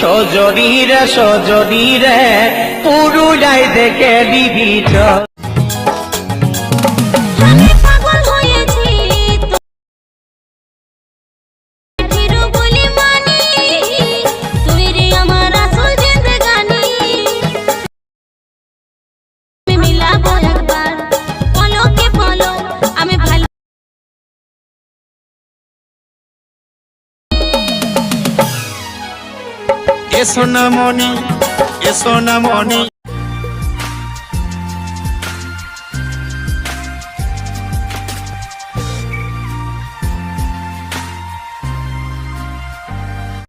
সজনীরে সজনীরে সজরি রে পুরুলাই দেখে আমি এসো না মনি এসো না মনি